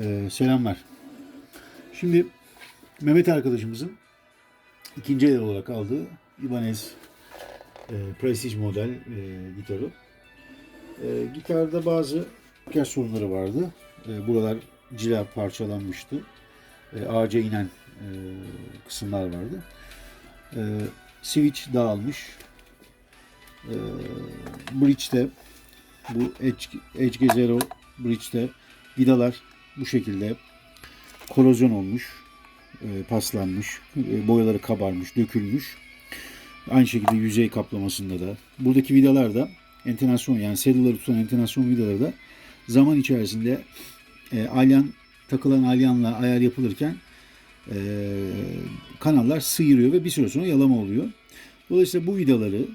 Ee, selamlar. Şimdi Mehmet arkadaşımızın ikinci el olarak aldığı Ibanez e, Prestige model e, gitarı. E, gitarda bazı makyaj sorunları vardı. E, buralar cila parçalanmıştı. E, ağaca inen e, kısımlar vardı. E, switch dağılmış. E, bridge'de bu Edge, Edge Zero Bridge'de vidalar bu şekilde korozyon olmuş, e, paslanmış, e, boyaları kabarmış, dökülmüş. Aynı şekilde yüzey kaplamasında da. Buradaki vidalar da entenasyon yani saddle'ları tutan entenasyon vidaları da zaman içerisinde e, alyan takılan alyanla ayar yapılırken e, kanallar sıyırıyor ve bir süre sonra yalama oluyor. Dolayısıyla bu vidaları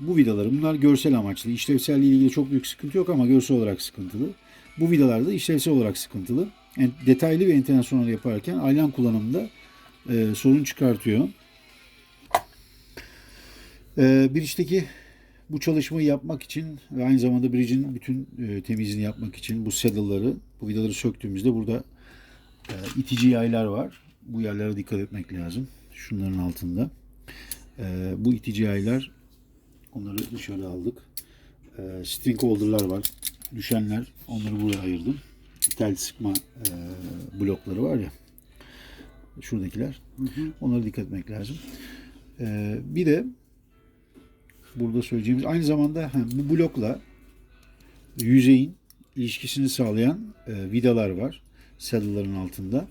bu vidaları bunlar görsel amaçlı. İşlevselliği ilgili çok büyük sıkıntı yok ama görsel olarak sıkıntılı. Bu vidalar da işlevsel olarak sıkıntılı. Detaylı ve entenasyonel yaparken alyan kullanımında e, sorun çıkartıyor. E, bridge'deki bu çalışmayı yapmak için ve aynı zamanda bridge'in bütün e, temizliğini yapmak için bu saddle'ları, bu vidaları söktüğümüzde burada e, itici yaylar var. Bu yerlere dikkat etmek lazım. Şunların altında. E, bu itici yaylar onları dışarı aldık. E, string holder'lar var. Düşenler. Onları buraya ayırdım. Tel sıkma e, blokları var ya. Şuradakiler. Onlara dikkat etmek lazım. E, bir de burada söyleyeceğimiz aynı zamanda ha, bu blokla yüzeyin ilişkisini sağlayan e, vidalar var. Saddle'ların altında.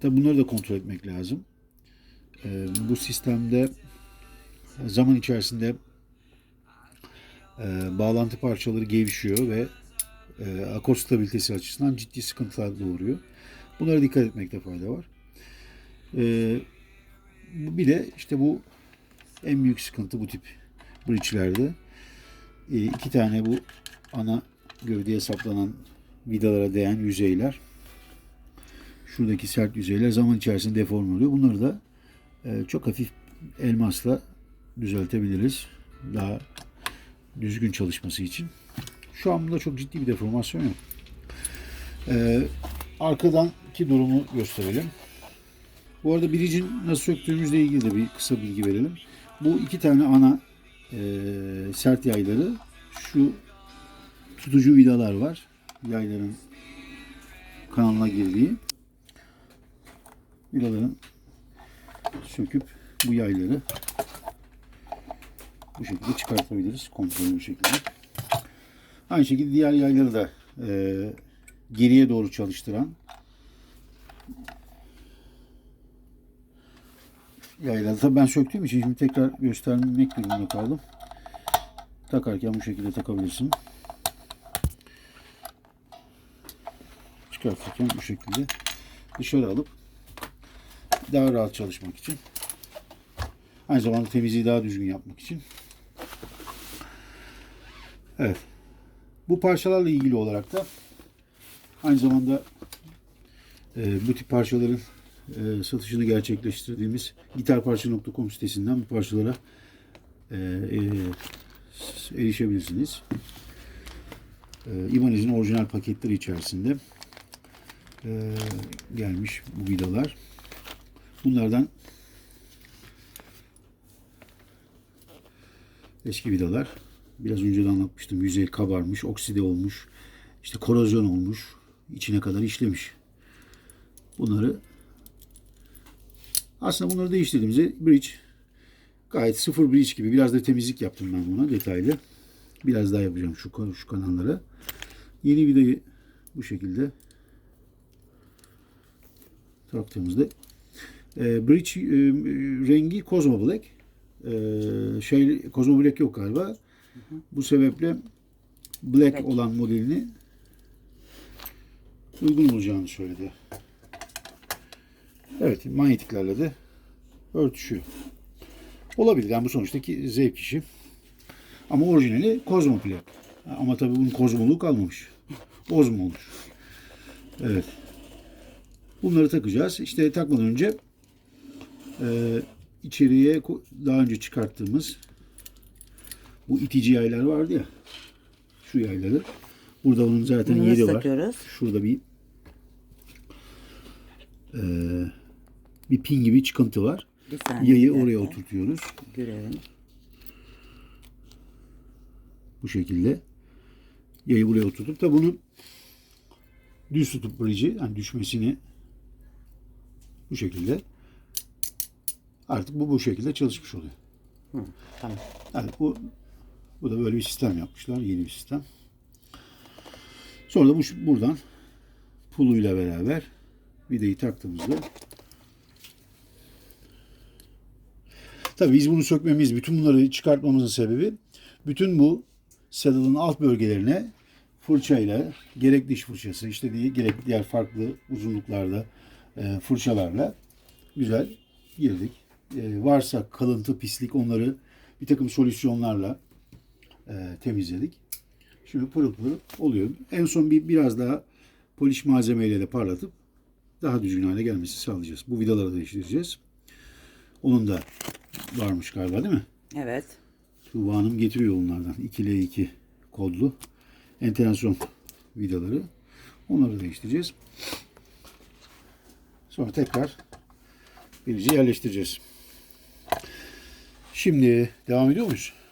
Tabi bunları da kontrol etmek lazım. E, bu sistemde zaman içerisinde e, bağlantı parçaları gevşiyor ve e, akor stabilitesi açısından ciddi sıkıntılar doğuruyor. Bunlara dikkat etmekte fayda var. E, bir de işte bu en büyük sıkıntı bu tip bridge'lerde. E, iki tane bu ana gövdeye saplanan vidalara değen yüzeyler. Şuradaki sert yüzeyler zaman içerisinde deform oluyor. Bunları da e, çok hafif elmasla düzeltebiliriz. Daha düzgün çalışması için. Şu an bunda çok ciddi bir deformasyon yok. Ee, arkadanki durumu gösterelim. Bu arada biricin nasıl söktüğümüzle ilgili de bir kısa bilgi verelim. Bu iki tane ana e, sert yayları şu tutucu vidalar var. Yayların kanalına girdiği. Vidaların söküp bu yayları bu şekilde çıkartabiliriz. Kontrollü bir şekilde. Aynı şekilde diğer yayları da e, geriye doğru çalıştıran yayları da ben söktüğüm için şimdi tekrar göstermek durumunda kaldım. Takarken bu şekilde takabilirsin. Çıkartırken bu şekilde dışarı alıp daha rahat çalışmak için aynı zamanda temizliği daha düzgün yapmak için Evet. Bu parçalarla ilgili olarak da aynı zamanda e, bu tip parçaların e, satışını gerçekleştirdiğimiz gitarparça.com sitesinden bu parçalara e, e, erişebilirsiniz. E, Ibanez'in orijinal paketleri içerisinde e, gelmiş bu vidalar. Bunlardan eski vidalar. Biraz önce de anlatmıştım. Yüzey kabarmış, okside olmuş, işte korozyon olmuş, içine kadar işlemiş. Bunları aslında bunları değiştirdiğimizde bridge gayet sıfır bridge gibi biraz da temizlik yaptım ben buna detaylı. Biraz daha yapacağım şu, şu kanallara. Yeni vidayı bu şekilde taktığımızda e, bridge e, rengi Cosmo Black. E, şey Cosmo Black yok galiba. Bu sebeple Black, Black. olan modelini uygun olacağını söyledi. Evet, manyetiklerle de örtüşüyor. Olabilir yani bu sonuçtaki zevk işi. Ama orijinali Cosmo Black. Ama tabii bunun kozmoluğu kalmamış. Ozmo olmuş. Evet. Bunları takacağız. İşte takmadan önce e, içeriye daha önce çıkarttığımız bu itici yaylar vardı ya. Şu yayları. Burada onun zaten Bunu yeri var. Şurada bir e, bir pin gibi çıkıntı var. Yayı oraya oturtuyoruz. Görelim. Bu şekilde. Yayı buraya oturtup da bunu düz tutup bridge'i yani düşmesini bu şekilde artık bu bu şekilde çalışmış oluyor. Hı, tamam. Yani bu bu da böyle bir sistem yapmışlar. Yeni bir sistem. Sonra da bu buradan puluyla beraber vidayı taktığımızda Tabii biz bunu sökmemiz, bütün bunları çıkartmamızın sebebi bütün bu saddle'ın alt bölgelerine fırçayla, gerek diş fırçası, işte değil, gerek diğer farklı uzunluklarda e, fırçalarla güzel girdik. E, varsa kalıntı, pislik onları bir takım solüsyonlarla e, temizledik. Şimdi pırıl pırıl oluyor. En son bir biraz daha poliş malzemeyle de parlatıp daha düzgün hale gelmesi sağlayacağız. Bu vidaları da değiştireceğiz. Onun da varmış galiba değil mi? Evet. Tuğba Hanım getiriyor onlardan. 2L2 kodlu entegrasyon vidaları. Onları değiştireceğiz. Sonra tekrar birici yerleştireceğiz. Şimdi devam ediyor muyuz?